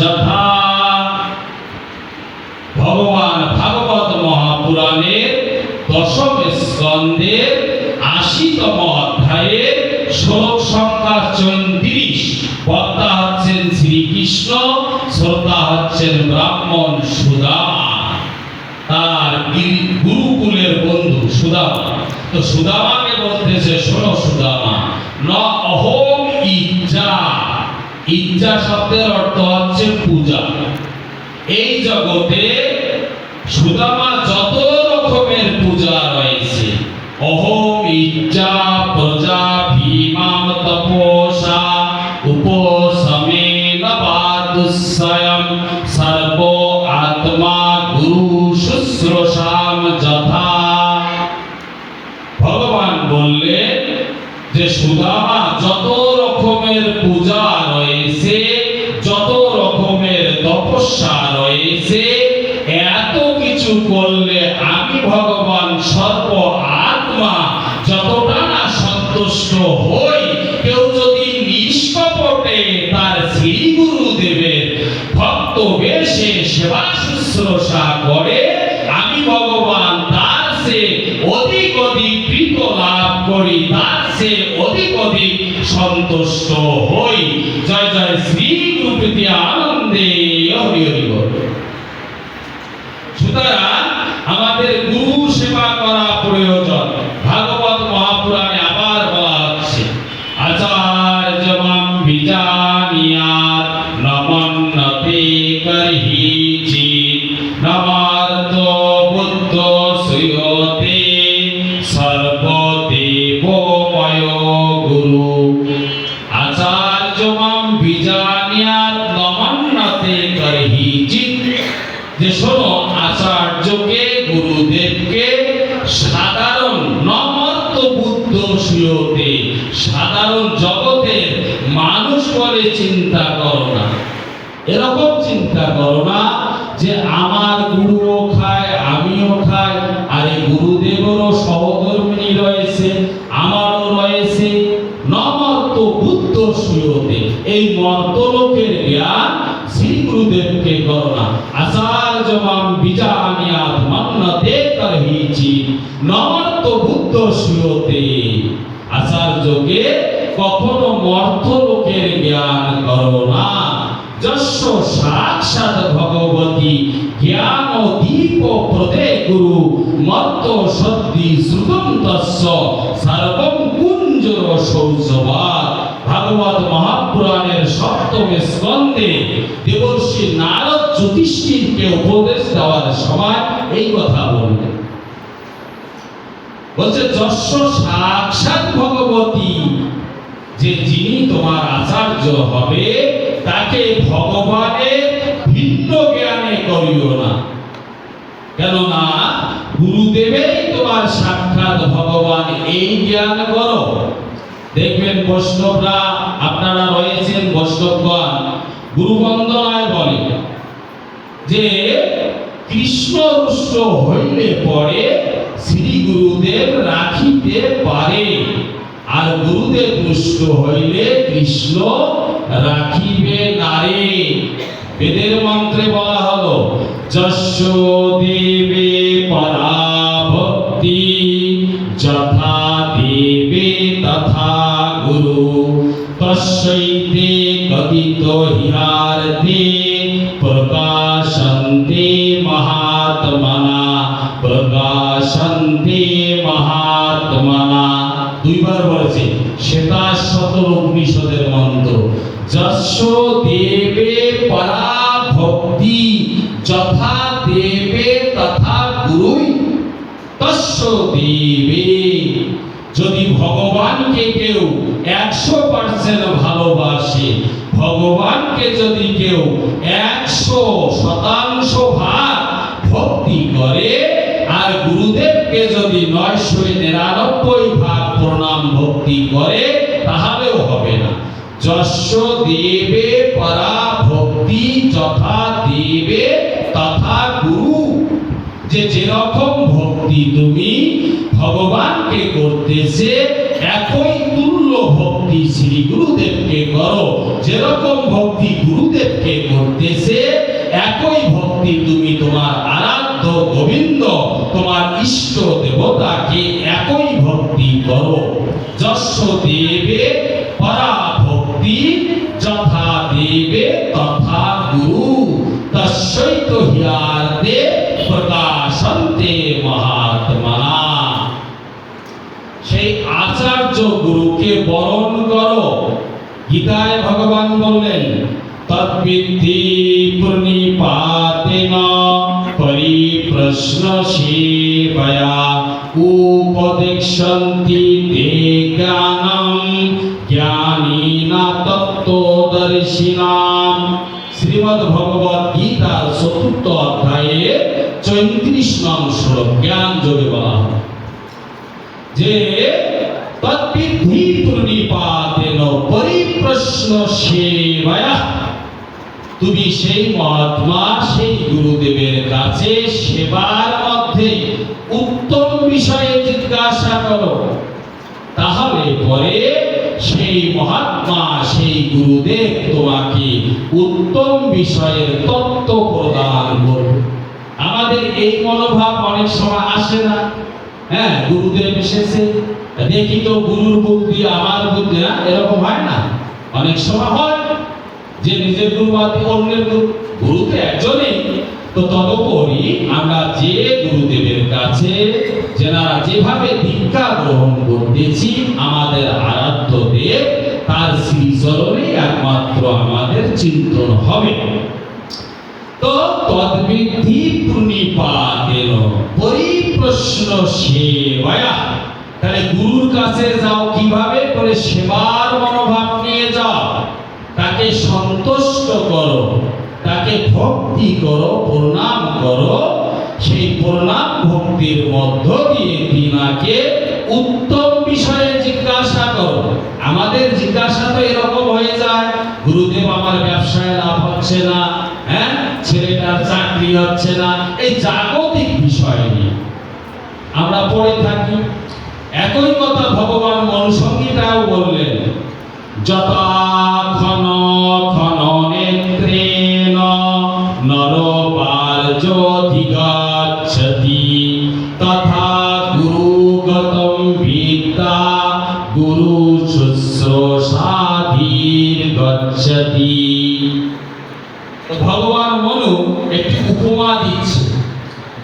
যথা ভগবান ভাগবত মহাপুরাণের দশম স্কন্ধের আশিতম অধ্যায়ের শ্লোক সংখ্যা চৌত্রিশ হচ্ছেন শ্রীকৃষ্ণ শ্রোতা হচ্ছেন ব্রাহ্মণ সুদামা তার গুরুকুলের বন্ধু সুদামা। তো সুদামাকে বলতেছে, শোনো সুদামা, ন ইচ্ছা। ইচ্ছা শব্দের অর্থ হচ্ছে পূজা। এই জগতে সুদামা যত রকমের পূজা রয়েছে অহম ইচ্ছা প্রজা ভীমাম তপোষা কিছু করলে আমি ভগবান সর্ব আত্মা, যতটা না সন্তুষ্ট হই, কেউ যদি নিষ্কপটে তার শ্রী গুরুদেবের ভক্ত বেশে সেবা শুশ্রূষা করে, আমি ভগবান তার সে অধিক অধিক প্রীত লাভ করি, তার সে অধিক অধিক সন্তুষ্ট হই জয় জয় শ্রী গুরুপ্রীতি আনন্দে, হরি হরি বল। সুতরাং আমাদের গুরু সেবা করা প্রয়োজন। ভাগবত মহাপুরাণে আবার বলা হচ্ছে, আচার্য মাম বিজানিয়াত, নমন্নতে করহি চিত নমার্ত বুদ্ধ সুয়তে, সর্বদেবময় গুরু আচার্য মাম বিজানিয়াত নমন্নতে করহি চিত যে শোনো আচার্যকে গুরুদেবকে সাধারণ নমত্ত বুদ্ধ সুয়তে সাধারণ জগতের মানুষ বলে চিন্তা করো না এরকম চিন্তা করো না যে আমার গুরুও খায় আমিও খাই আর এই গুরুদেবেরও রয়েছে আমারও রয়েছে নমর্ত বুদ্ধ সুয়তে এই মর্তলোকের সাক্ষাৎ ভগবতী জ্ঞান দীপ প্রদে গুরু মর্ত সদ্ধি শ্রুতম তস্য কুঞ্জর শৌচবাদ ভাগবত মহাপুরাণের সপ্তম স্কন্ধে দেবর্ষি নারদ জ্যোতিষ্ঠিরকে উপদেশ দেওয়ার সময় এই কথা বললেন। বলছে যস্য সাক্ষাৎ ভগবতী, যে যিনি তোমার আচার্য হবে তাকে ভগবানের ভিন্ন জ্ঞানে করিও না। কেননা গুরুদেবেই তোমার সাক্ষাৎ ভগবান, এই জ্ঞান করো দেখবেন বৈষ্ণবরা, আপনারা রয়েছেন বৈষ্ণবগণ গুরু বন্দনায় বলে যে, কৃষ্ণ রুষ্ট হইলে পরে শ্রী গুরুদেব রাখিতে পারে। আর গুরুদেব পুষ্ট হইলে কৃষ্ণ রাখিবে নারে। বেদের মন্ত্রে বলা হলো, যশ দেবে পরাভক্তি, যথা দেবে তথা গুরু। তস্যৈতে কথিত হিয়ার্থে প্রকাশন্তে মহাত্মনা উপনিষদের মন্ত্র যশ দেবে পরা ভক্তি যথা দেবে তথা গুরুই তস্য দেবে। যদি ভগবানকে কেউ একশো পার্সেন্ট ভালোবাসে, ভগবানকে যদি কেউ একশো শতাংশ ভাগ ভক্তি করে, আর গুরুদেবকে যদি নয়শো নিরানব্বই ভাগ প্রণাম ভক্তি করে যশ দেবে পরা ভক্তি যথা দেবে তথা গুরু। যে যেরকম ভক্তি তুমি ভগবানকে করতেছে, একই তুল্য ভক্তি শ্রী গুরুদেবকে করো। যেরকম ভক্তি গুরুদেবকে করতেছে, একই ভক্তি তুমি তোমার আরাধ্য গোবিন্দ, তোমার ইষ্ট দেবতাকে একই ভক্তি করো। যশ দেবে তস্যৈত হিয়ার্দে প্রকাশন্তে মহাত্মনা সেই আচার্য গুরুকে বরণ করো গীতায় ভগবান বললেন তদ্বিদ্ধি প্রণিপাতেন পরিপ্রশ্ন সেবয়া উপদেক্ষন্তি তে জ্ঞানম জ্ঞানীনা তত্ত্বদর্শিনাম শ্রীমদ্ ভগবত গীতার চতুর্থ অধ্যায়ে চৈত্রিশ নং শ্লোক, জ্ঞান যোগে বলা যে তদ্বিদ্ধি প্রণিপাতেন পরিপ্রশ্ন তুমি সেই মহাত্মা, সেই গুরুদেবের কাছে সেবার মধ্যে উত্তম বিষয়ে জিজ্ঞাসা করো। তাহলে পরে সেই মহাত্মা, সেই গুরুদেব তোমাকে উত্তম বিষয়ের তত্ত্ব প্রদান করবে। আমাদের এই মনোভাব অনেক সময় আসে না। হ্যাঁ গুরুদেব এসেছে। দেখি তো গুরুর বুদ্ধি আমার বুদ্ধি না, এরকম হয় না। অনেক সময় হয় যে নিজের গুরু বাদ অন্যের গুরু। গুরু তো একজনেই। তো তদুপরি আমরা যে গুরুদেবের কাছে যেনারা যেভাবে দীক্ষা গ্রহণ করতেছি, আমাদের আরাধ্য দেব, তার শ্রীচরণে একমাত্র আমাদের চিন্তন হবে। তো তদ্বিধি প্রণিপাতেন পরিপ্রশ্ন সেবায়া। তাহলে গুরুর কাছে যাও কীভাবে? করে সেবার মনোভাব নিয়ে যাও। তাকে সন্তুষ্ট করো। তাকে ভক্তি করো, প্রণাম করো। সেই প্রণাম ভক্তির মধ্য দিয়ে তিনাকে উত্তম বিষয়ে জিজ্ঞাসা করো। আমাদের জিজ্ঞাসা তো এরকম হয়ে যায়, গুরুদেব, আমার ব্যবসায় লাভ হচ্ছে না হ্যাঁ? ছেলেটার চাকরি হচ্ছে না। এই জাগতিক বিষয় নিয়ে আমরা পড়ে থাকি। একই কথা ভগবান মনুসঙ্গীটাও বললেন যথাক্ষণ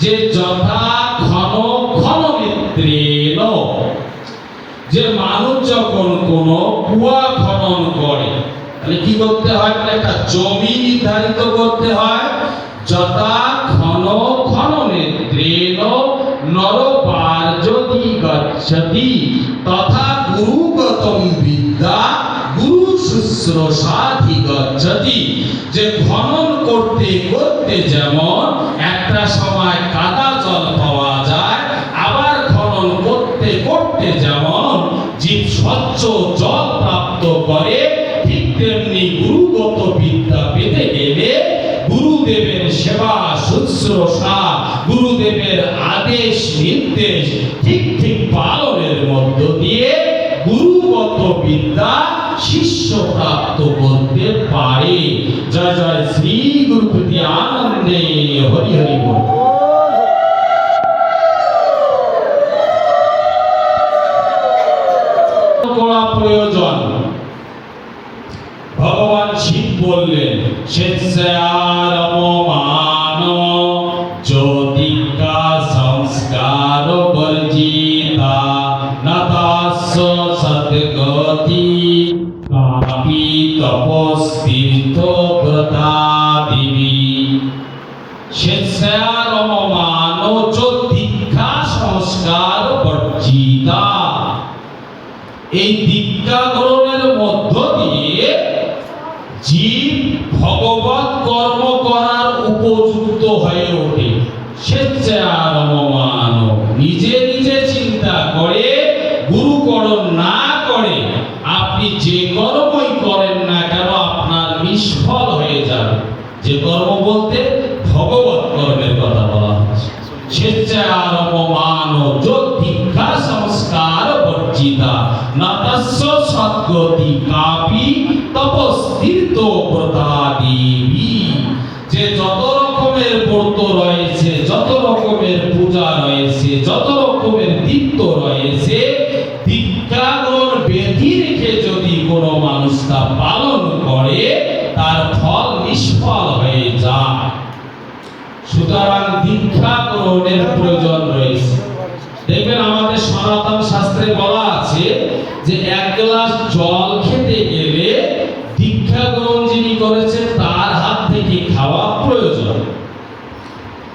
যে যথা ঘন ঘন নেত্রেণ যে মানুষ যখন কোন কুয়া খনন করে, তাহলে কি করতে হয়? তাহলে একটা জমি নির্ধারিত করতে হয়। যথা ঘন ঘন নেত্রেণ নরপার্যতি গচ্ছতি, তথা গুরুগতম বিদ্যা, গুরু শুশ্রূষাধি গচ্ছতি। যে খনন করতে করতে যেমন একটা সময় কাদা পাওয়া যায়। আবার খনন করতে করতে যেমন জীব স্বচ্ছ জল প্রাপ্ত করে, ঠিক তেমনি গুরুগত বিদ্যা পেতে গেলে গুরুদেবের সেবা, শুশ্রূষা, গুরুদেবের আদেশ, নির্দেশ, ঠিক ঠিক পালনের মধ্য দিয়ে গুরুগত বিদ্যা শিষ্য প্রাপ্ত করতে পারে। জয় জয় শ্রী গুরুপতি আনন্দে। হরি হরি বল। করা প্রয়োজন। ভগবান শিব বললেন সংস্কার জ্যোতিকা সংস্কার এই গ্রহণের মধ্য দিয়ে জীব ভগবত কর্ম করার উপযুক্ত হয়ে ওঠে। স্বেচ্ছারমমান নিজে সদ্গতি কাপি তপস্থিত ব্রতা দেবী। যে যত রকমের ব্রত রয়েছে, যত রকমের পূজা রয়েছে, যত রকমের দীপ্ত রয়েছে দীক্ষা গ্রহণ রেখে যদি কোনো মানুষ তা পালন করে, তার ফল নিষ্ফল হয়ে যায়। সুতরাং দীক্ষা গ্রহণের প্রয়োজন রয়েছে। দেখবেন আমাদের সনাতন শাস্ত্রে বলা আছে যে এক গ্লাস জল খেতে গেলে দীক্ষা গ্রহণ যিনি করেছেন, তার হাত থেকে খাওয়া প্রয়োজন।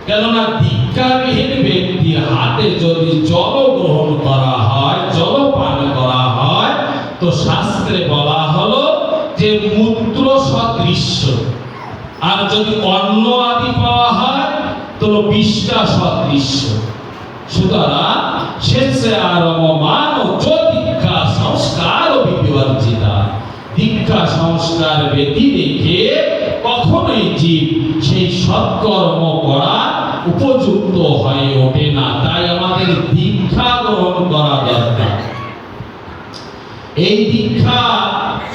কেননা দীক্ষাবিহীন ব্যক্তির হাতে যদি জল গ্রহণ করা হয়, জল পান করা হয়, তো শাস্ত্রে বলা হলো যে মূত্র সদৃশ্য। আর যদি অন্ন আদি পাওয়া হয়, তো বিষ্ঠা সদৃশ্য। সুতরাং শেষে আরম মান দীক্ষা সংস্কার ব্যতি রেখে কখনোই জীব সেই সৎকর্ম করা উপযুক্ত হয়ে ওঠে না। তাই আমাদের দীক্ষা গ্রহণ করা দরকার। এই দীক্ষা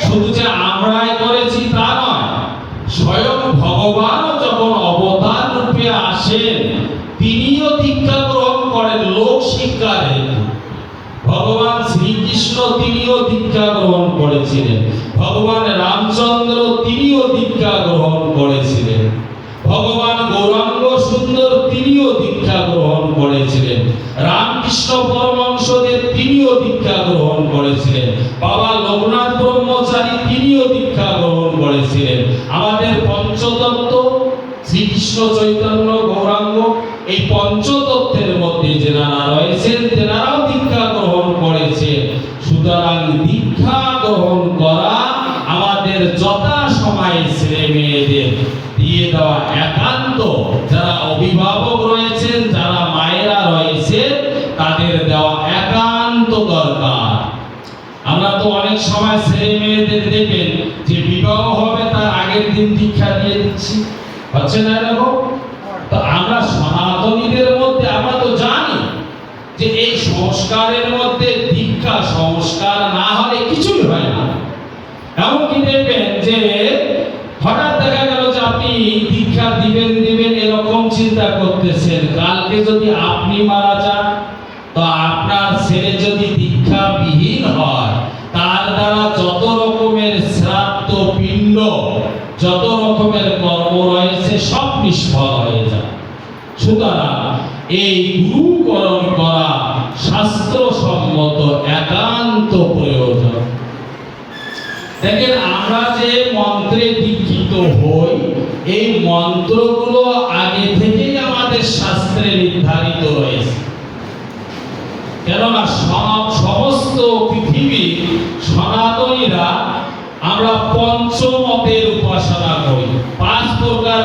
শুধু যে আমরাই করেছি তা নয় স্বয়ং ভগবান যখন অবতার রূপে আসেন তিনিও দীক্ষা গ্রহণ করেন লোক শিক্ষার হেতু ভগবান শ্রীকৃষ্ণ তিনিও দীক্ষা গ্রহণ করেছিলেন ভগবান রামচন্দ্র তিনিও দীক্ষা গ্রহণ করেছিলেন ভগবান গৌরাঙ্গ সুন্দর তিনিও দীক্ষা গ্রহণ করেছিলেন রামকৃষ্ণ পরমহংসদেব তিনিও দীক্ষা গ্রহণ করেছিলেন বাবা লোকনাথ ব্রহ্মচারী তিনিও দীক্ষা গ্রহণ করেছিলেন আমাদের পঞ্চতত্ত্ব শ্রীকৃষ্ণ চৈতন্য গৌরাঙ্গ, এই পঞ্চতত্ত্বের মধ্যে যেনারা রয়েছেন তেনারাও দীক্ষা গ্রহণ করেছেন। সুতরাং দীক্ষা গ্রহণ করা আমাদের যথা সময়ে ছেলে মেয়েদের দিয়ে দেওয়া একান্ত। যারা অভিভাবক রয়েছেন, যারা মায়েরা রয়েছেন, তাদের দেওয়া একান্ত দরকার। আমরা তো অনেক সময় ছেলে মেয়েদের দেখবেন যে বিবাহ হবে, তার আগের দিন দীক্ষা দিয়ে দিচ্ছি। হচ্ছে না এরকম? তো আমরা সনাতনীদের মধ্যে, আমরা তো জানি যে এই সংস্কারের মধ্যে দীক্ষা সংস্কার না হলে কিছুই হয় না। এমনকি দেখবেন যে হঠাৎ দেখা গেল যে আপনি দীক্ষা দিবেন দিবেন, এরকম চিন্তা করতেছেন। কালকে যদি আপনি মারা সুতরাং এই গুরুকরণ করা শাস্ত্রসম্মত একান্ত প্রয়োজন। দেখেন, আমরা যে মন্ত্রে দীক্ষিত হই, এই মন্ত্রগুলো আগে থেকেই আমাদের শাস্ত্রে নির্ধারিত রয়েছে। কেননা সম- সমস্ত পৃথিবীর সনাতনীরা আমরা পঞ্চমতের উপাসনা করি। পাঁচ প্রকার